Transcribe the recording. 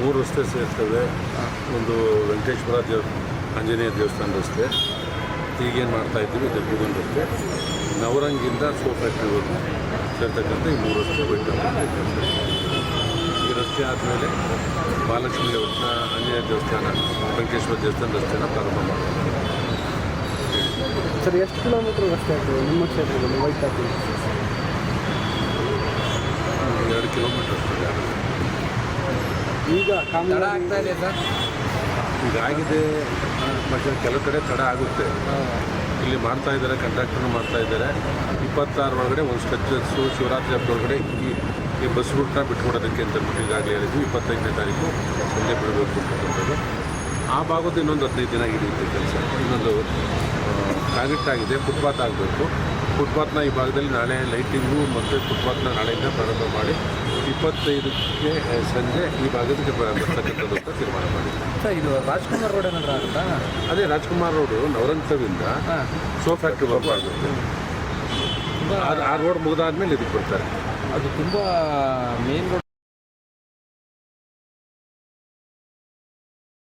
ಮೂರು ರಸ್ತೆ ಸೇರ್ತವೆ. ಒಂದು ವೆಂಕಟೇಶ್ವರ ದೇವ ಆಂಜನೇಯ ದೇವಸ್ಥಾನ ರಸ್ತೆ ಈಗೇನು ಮಾಡ್ತಾ ಇದ್ದೀವಿ ಇದು ಭೂಗನ್ ರಸ್ತೆ. ನವರಂಗಿಂದ ಸೋಫ್ಯಾಕ್ಟ್ರಿವರೆಗೂ ಸೇರ್ತಕ್ಕಂಥ ಈ ಮೂರು ರಸ್ತೆ ವೈಟ್ ಈ ರಸ್ತೆ ಆದಮೇಲೆ ಮಹಾಲಕ್ಷ್ಮಿ ದೇವಸ್ಥಾನ ಆಂಜನೇಯ ದೇವಸ್ಥಾನ ವೆಂಕಟೇಶ್ವರ ದೇವಸ್ಥಾನ ರಸ್ತೆನ ಪ್ರಾರಂಭ ಮಾಡ್ತೀವಿ. ಸರ್ ಎಷ್ಟು ಕಿಲೋಮೀಟರ್ ರಸ್ತೆ ಆಗ್ತದೆ ನಿಮ್ಮ ಕ್ಷೇತ್ರದಲ್ಲಿ ವೈಟ್ ಆಗ್ತದೆ ಎರಡು ಕಿಲೋಮೀಟರ್ ಅಷ್ಟೇ ಸರ್. ಈಗ ಆಗಿದೆ. ಇದಾಗಿದೆ ಮತ್ತು ಕೆಲವು ಕಡೆ ತಡ ಆಗುತ್ತೆ. ಇಲ್ಲಿ ಮಾಡ್ತಾ ಇದ್ದಾರೆ ಕಂಡಕ್ಟರ್ ಮಾಡ್ತಾ ಇದ್ದಾರೆ. ಇಪ್ಪತ್ತಾರು ಒಳಗಡೆ ಒಂದು ಸ್ಟ್ರೆಚಸ್ಸು ಶಿವರಾತ್ರಿ ಹಬ್ಬದೊಳಗಡೆ ಈ ಈ ಬಸ್ ರೂಟ್ನ ಬಿಟ್ಕೊಡೋದಕ್ಕೆ ಅಂತ ಅಂದ್ಬಿಟ್ಟು ಈಗಾಗಲೇ ಹೇಳಿದ್ವಿ. ಇಪ್ಪತ್ತೈದನೇ ತಾರೀಕು ಸಂಜೆ ಬಿಡಬೇಕು ಅಂತಕ್ಕಂಥದ್ದು ಆ ಭಾಗದ ಇನ್ನೊಂದು ಹದಿನೈದು ದಿನ ಹಿಡಿಯುತ್ತೆ ಕೆಲಸ. ಇನ್ನೊಂದು ಕಾಂಕ್ರೀಟ್ ಆಗಿದೆ ಫುಟ್ಪಾತ್ ಆಗಬೇಕು. ಫುಟ್ಪಾತ್ನ ಈ ಭಾಗದಲ್ಲಿ ನಾಳೆ ಲೈಟಿಂಗು ಮತ್ತು ಫುಟ್ಪಾತ್ನ ನಾಳೆಯಿಂದ ಪ್ರಾರಂಭ ಮಾಡಿ ಇಪ್ಪತ್ತೈದಕ್ಕೆ ಸಂಜೆ ಈ ಭಾಗಕ್ಕೆ ಬ- ಬರ್ತಕ್ಕಂಥದ್ದು ಅಂತ ತೀರ್ಮಾನ ಮಾಡಿ ಸರ್ ಇದು ರಾಜ್ಕುಮಾರ್ ರೋಡ್ ಏನಾದ್ರು ಆಗುತ್ತಾ? ಅದೇ ರಾಜ್ಕುಮಾರ್ ರೋಡು ನವರಂತವಿಂದ ಹಾಂ. ಸೋ ಫ್ಯಾಕ್ಟ್ರಿ ವರ್ಕ್ ಆಗುತ್ತೆ. ಆ ರೋಡ್ ಮುಗಿದಾದ್ಮೇಲೆ ಇದಕ್ಕೆ ಬರ್ತಾರೆ. ಅದು ತುಂಬ ಮೇನ್ ರೋಡ್